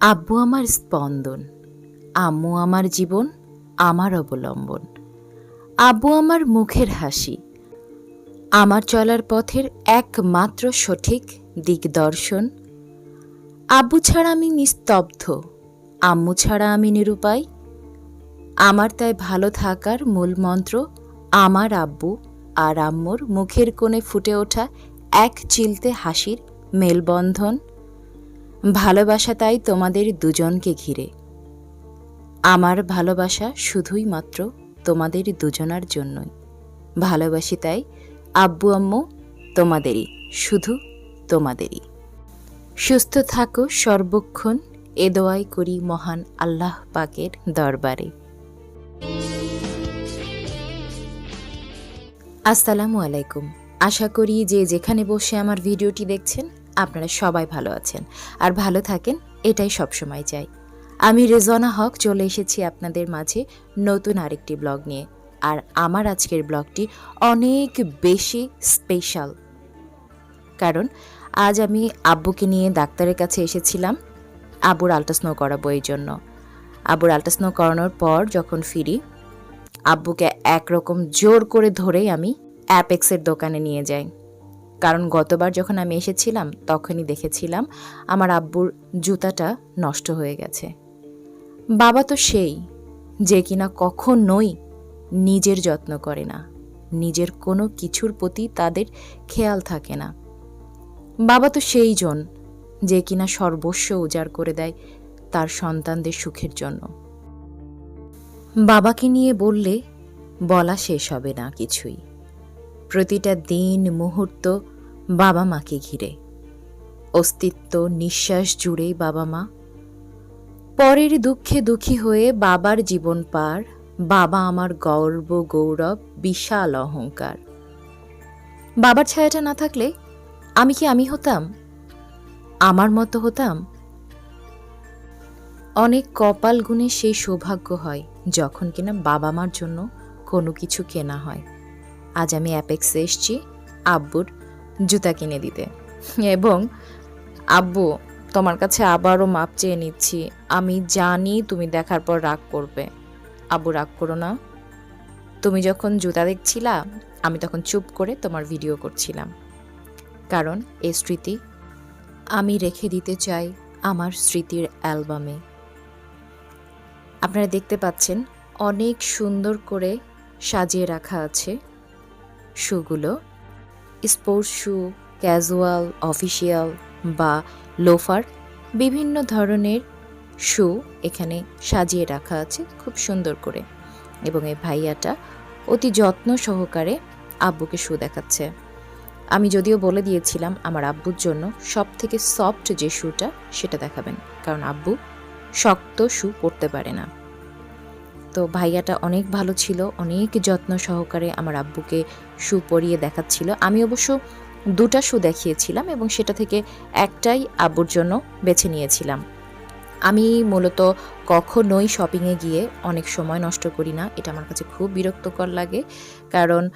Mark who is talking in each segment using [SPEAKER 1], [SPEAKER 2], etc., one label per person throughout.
[SPEAKER 1] আব্বু আমার স্পন্দন, আম্মু আমার জীবন, আমার অবলম্বন। আব্বু আমার মুখের হাসি, আমার চলার পথের একমাত্র সঠিক দিগদর্শন। আব্বু ছাড়া আমি নিস্তব্ধ, আম্মু ছাড়া আমি নিরুপায়। আমার তাই ভালো থাকার মূল মন্ত্র আমার আব্বু আর আম্মুর মুখের কোণে ফুটে ওঠা এক চিলতে হাসির মেলবন্ধন। ভালোবাসা তাই তোমাদের দুজনকে ঘিরে। আমার ভালোবাসা শুধুই মাত্র তোমাদের দুজনার জন্যই। ভালোবাসি তাই আব্বু, আম্মু, তোমাদেরই, শুধু তোমাদেরই। সুস্থ থাকো সর্বক্ষণ, এ দোয়াই করি মহান আল্লাহ পাকের দরবারে। আসসালামু আলাইকুম। আশা করি যে যেখানে বসে আমার ভিডিওটি দেখছেন আপনারা সবাই ভালো আছেন। আর ভালো থাকেন, এটাই সবসময় চাই। আমি রেজনা হক, চলে এসেছি আপনাদের মাঝে নতুন আরেকটি ব্লগ নিয়ে। আর আমার আজকের ব্লগটি অনেক বেশি স্পেশাল কারণ আজ আমি আব্বুকে নিয়ে ডাক্তারের কাছে এসেছিলাম। আবুর আল্ট্রাস্নো করাবো এই জন্য। আবুর আল্ট্রাস্নো করানোর পর যখন ফিরি, আব্বুকে একরকম জোর করে ধরেই আমি অ্যাপেক্সের দোকানে নিয়ে যাই। কারণ গতবার যখন আমি এসেছিলাম, তখনই দেখেছিলাম আমার আব্বুর জুতাটা নষ্ট হয়ে গেছে। বাবা তো সেই, যে কিনা কখনোই নিজের যত্ন করে না। নিজের কোনো কিছুর প্রতি তাদের খেয়াল থাকে না। বাবা তো সেই জন, যে কিনা সর্বস্ব উজাড় করে দেয় তার সন্তানদের সুখের জন্য। বাবাকে নিয়ে বললে, বলা শেষ হবে না কিছুই। প্রতিটা দিন, মুহূর্ত বাবা মাকে ঘিরে। অস্তিত্ব, নিঃশ্বাস জুড়েই বাবা মা। পরের দুঃখে দুঃখী হয়ে বাবার জীবন পার, বাবা আমার গর্ব, গৌরব, বিশাল অহংকার। বাবার ছায়াটা না থাকলে আমি কি আমি হতাম? আমার মতো হতাম? অনেক কপাল গুণে সেই সৌভাগ্য হয় যখন কিনা বাবা মার জন্য কোনো কিছু কেনা হয়। আজ আমি অ্যাপেক্সে এসছি, আব্বুর জুতা কিনে দিতে। এবং, আব্বু, তোমার কাছে আবারও মাপ চেয়ে নিচ্ছি। আমি জানি তুমি দেখার পর রাগ করবে। আব্বু, রাগ করো না। তুমি যখন জুতা দেখছিলা, আমি তখন চুপ করে তোমার ভিডিও করছিলাম। কারণ এই স্মৃতি আমি রেখে দিতে চাই আমার স্মৃতির অ্যালবামে। আপনারা দেখতে পাচ্ছেন, অনেক সুন্দর করে সাজিয়ে রাখা আছে। শুগুলো স্পোর্টস শু ক্যাজুয়াল, অফিসিয়াল বা লোফার বিভিন্ন ধরনের শু এখানে সাজিয়ে রাখা আছে খুব সুন্দর করে এবং এই ভাইয়াটা অতি যত্ন সহকারে আব্বুকে শু দেখাচ্ছে। আমি যদিও বলে দিয়েছিলাম আমার আব্বুর জন্য সব থেকে সফট যে শুটা সেটা দেখাবেন, কারণ আব্বু শক্ত শু পরতে পারে না। তো ভাইয়াটা অনেক ভালো ছিল অনেক যত্ন সহকারে আমার আব্বুকে শু পরিয়ে দেখাচ্ছিল। আমি অবশ্য দুটা শু দেখিয়েছিলাম এবং সেটা থেকে একটাই আব্বুর জন্য বেছে নিয়েছিলাম। আমি মূলত কখনোই শপিংয়ে গিয়ে অনেক সময় নষ্ট করি না এটা আমার কাছে খুব বিরক্তকর লাগে। কারণ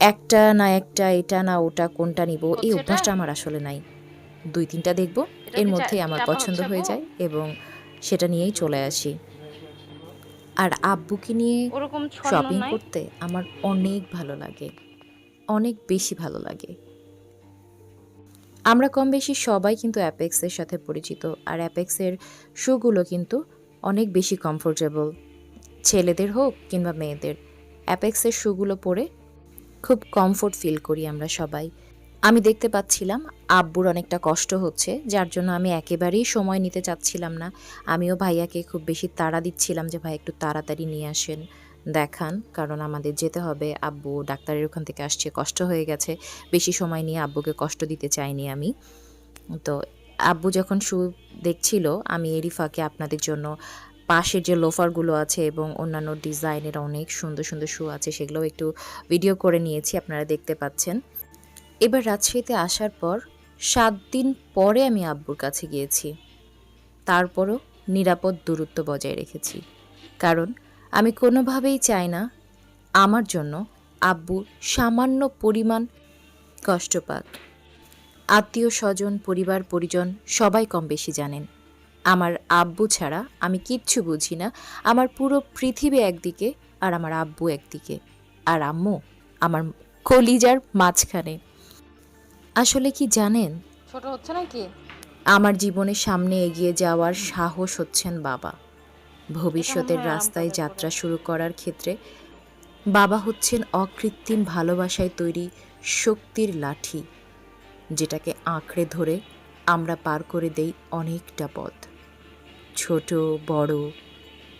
[SPEAKER 1] একটা না একটা এটা না ওটা কোনটা নিব এই অভ্যাসটা আমার আসলে নাই। দুই তিনটা দেখব এর মধ্যেই আমার পছন্দ? হয়ে যায় এবং সেটা নিয়েই চলে আসি। আর আব্বুকে নিয়ে শপিং করতে আমার অনেক ভালো লাগে। অনেক বেশি ভালো লাগে। আমরা কম বেশি সবাই কিন্তু অ্যাপেক্সের সাথে পরিচিত। আর অ্যাপেক্সের শুগুলো কিন্তু অনেক বেশি কমফোর্টেবল ছেলেদের হোক কিংবা মেয়েদের অ্যাপেক্সের শুগুলো পরে খুব কমফোর্ট ফিল করি আমরা সবাই। আমি দেখতে পাচ্ছিলাম আব্বুর অনেকটা কষ্ট হচ্ছে, যার জন্য আমি একেবারেই সময় নিতে চাচ্ছিলাম না। আমিও ভাইয়াকে খুব বেশি তাড়া দিচ্ছিলাম যে ভাই একটু তাড়াতাড়ি নিয়ে আসেন, দেখান, কারণ আমাদের যেতে হবে। আব্বু ডাক্তারের ওখান থেকে আসছে, কষ্ট হয়ে গেছে, বেশি সময় নিয়ে আব্বুকে কষ্ট দিতে চাইনি আমি। তো আব্বু যখন শু দেখছিল, আমি এরই ফাঁকে আপনাদের জন্য পাশের যে লোফারগুলো আছে এবং অন্যান্য ডিজাইনের অনেক সুন্দর সুন্দর শু আছে, সেগুলোও একটু ভিডিও করে নিয়েছি, আপনারা দেখতে পাচ্ছেন। এবার রাজশাহীতে আসার পর সাত দিন পরে আমি আব্বুর কাছে গিয়েছি। তারপরও নিরাপদ দূরত্ব বজায় রেখেছি। কারণ আমি কোনোভাবেই চাই না আমার জন্য আব্বু সামান্য পরিমাণ কষ্ট পাক আত্মীয় স্বজন পরিবার, পরিজন সবাই কম বেশি জানেন, আমার আব্বু ছাড়া আমি কিচ্ছু বুঝি না, আমার পুরো পৃথিবী একদিকে আর আমার আব্বু একদিকে। আর আম্মু আমার কলিজার মাঝখানে। আসলে কি জানেন?
[SPEAKER 2] ছোট হচ্ছে নাকি?
[SPEAKER 1] আমার জীবনের সামনে এগিয়ে যাওয়ার সাহস হচ্ছেন বাবা। ভবিষ্যতের রাস্তায় যাত্রা শুরু করার ক্ষেত্রে বাবা হচ্ছেন অকৃত্রিম ভালোবাসায় তৈরি শক্তির লাঠি যেটাকে আঁকড়ে ধরে আমরা পার করে দেই অনেকটা পথ। ছোট বড়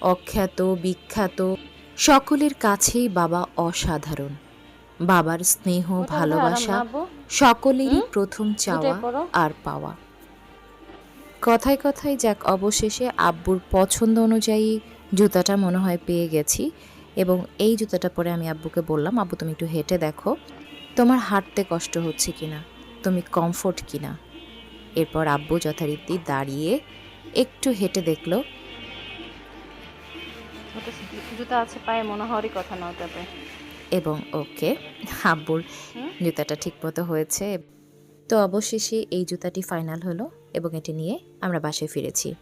[SPEAKER 1] অখ্যাত বিখ্যাত সকলের কাছেই বাবা অসাধারণ। বাবার স্নেহ ভালোবাসা সকলেরই প্রথম চাওয়া আর পাওয়া। কথায় কথায় যাক অবশেষে আব্বুর পছন্দ অনুযায়ী জুতাটা মনে হয় পেয়ে গেছি এবং এই জুতাটা পরে আমি আব্বুকে বললাম আব্বু তুমি একটু হেঁটে দেখো তোমার হাঁটতে কষ্ট হচ্ছে কিনা? তুমি কমফোর্ট কিনা? এরপর আব্বু যথারীতি দাঁড়িয়ে একটু হেঁটে দেখল।
[SPEAKER 2] জুতা আছে পায়ে মনে হওয়ারই কথা না ওটাতে
[SPEAKER 1] এবং ওকে, আব্বুর
[SPEAKER 2] হুম?
[SPEAKER 1] জুতাটা ঠিকমতো হয়েছে। তো অবশেষে এই জুতাটি ফাইনাল হলো এবং এটি নিয়ে আমরা বাসায় ফিরেছি।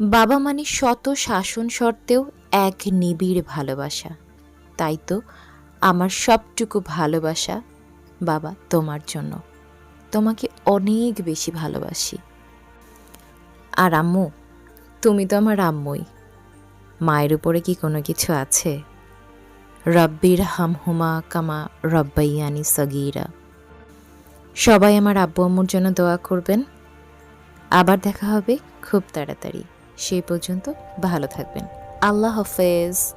[SPEAKER 1] বাবা মানে শত শাসন সত্ত্বেও এক নিবিড় ভালোবাসা। তাই তো আমার সবটুকু ভালোবাসা বাবা তোমার জন্য। তোমাকে অনেক বেশি ভালোবাসি। আর আম্মু, তুমি তো আমার আম্মুই। মায়ের উপরে কি কোনো কিছু আছে? রব্বির হামহুমা কামা রব্বাইয়ানি সগিরা। সবাই আমার আব্বু আম্মুর জন্য দোয়া করবেন। আবার দেখা হবে খুব তাড়াতাড়ি। সেই পর্যন্ত ভালো থাকবেন। আল্লাহ হাফেজ।